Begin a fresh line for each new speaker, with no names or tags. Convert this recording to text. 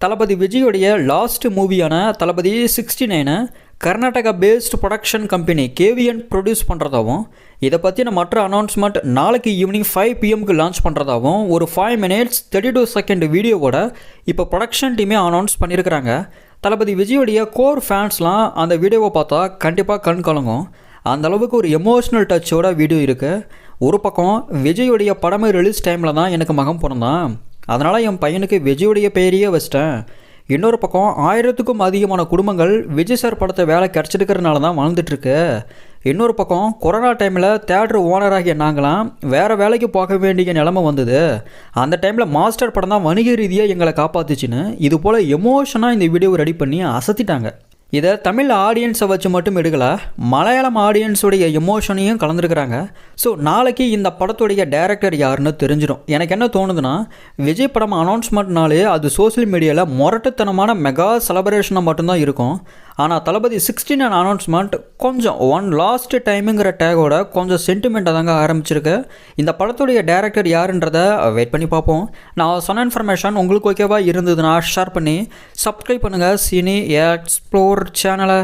தளபதி விஜயோடைய லாஸ்ட் மூவியான தளபதி சிக்ஸ்டி நைனை Karnataka based production company KVN produce பண்ணுறதாவும் இதை பற்றின மற்ற அனௌன்ஸ்மெண்ட் நாளைக்கு ஈவினிங் ஃபைவ் பிஎம்க்கு லான்ச் பண்ணுறதாகவும் ஒரு five minutes thirty two second வீடியோவோட இப்போ ப்ரொடக்ஷன் டீமே அனௌன்ஸ் பண்ணியிருக்கிறாங்க தளபதி விஜயோடைய கோர் ஃபேன்ஸ்லாம் அந்த வீடியோவை பார்த்தா கண்டிப்பாக கண் கலங்கும். அந்த அளவுக்கு ஒரு எமோஷ்னல் டச்சோட வீடியோ இருக்குது ஒரு பக்கம் விஜயோடைய படமே ரிலீஸ் டைமில் தான் எனக்கு மகம் பிறந்தான். அதனால் என் பையனுக்கு விஜயுடைய பெயரையே வச்சிட்டேன். இன்னொரு பக்கம் ஆயிரத்துக்கும் அதிகமான குடும்பங்கள் விஜய் சார் படத்தை வேலை கிடச்சிருக்கிறனால தான் வாழ்ந்துட்டுருக்கு. இன்னொரு பக்கம் கொரோனா டைமில் தேட்டர் ஓனராகிய நாங்களாம் வேறு வேலைக்கு போக வேண்டிய நிலமை வந்தது. அந்த டைமில் மாஸ்டர் படம் தான் வணிக ரீதியாக எங்களை காப்பாத்துச்சுன்னு இது போல் எமோஷனாக இந்த வீடியோவை ரெடி பண்ணி அசத்திட்டாங்க. இதை தமிழ் ஆடியன்ஸை வச்சு மட்டும் எடுக்கல மலையாளம் ஆடியன்ஸுடைய எமோஷனையும் கலந்துருக்குறாங்க. ஸோ நாளைக்கு இந்த படத்துடைய டைரக்டர் யாருன்னு தெரிஞ்சிடும். எனக்கு என்ன தோணுதுன்னா விஜய் படம் அனௌன்ஸ்மெண்ட்னாலே அது சோஷியல் மீடியாவில் முரட்டுத்தனமான மெகா செலப்ரேஷனாக மட்டும்தான் இருக்கும். ஆனால் தளபதி சிக்ஸ்டி நைன் அனௌன்ஸ்மெண்ட் கொஞ்சம் ஒன் லாஸ்ட் டைமுங்கிற டேகோட கொஞ்சம் சென்டிமெண்ட்டாக தாங்க ஆரம்பிச்சிருக்கு. இந்த படத்துடைய டேரக்டர் யாருன்றதை வெயிட் பண்ணி பார்ப்போம். நான் சொன்ன இன்ஃபர்மேஷன் உங்களுக்கு ஓகேவா இருந்ததுன்னா ஷேர் பண்ணி சப்ஸ்கிரைப் பண்ணுங்கள் சினி எக்ஸ்ப்ளோர் சேனலை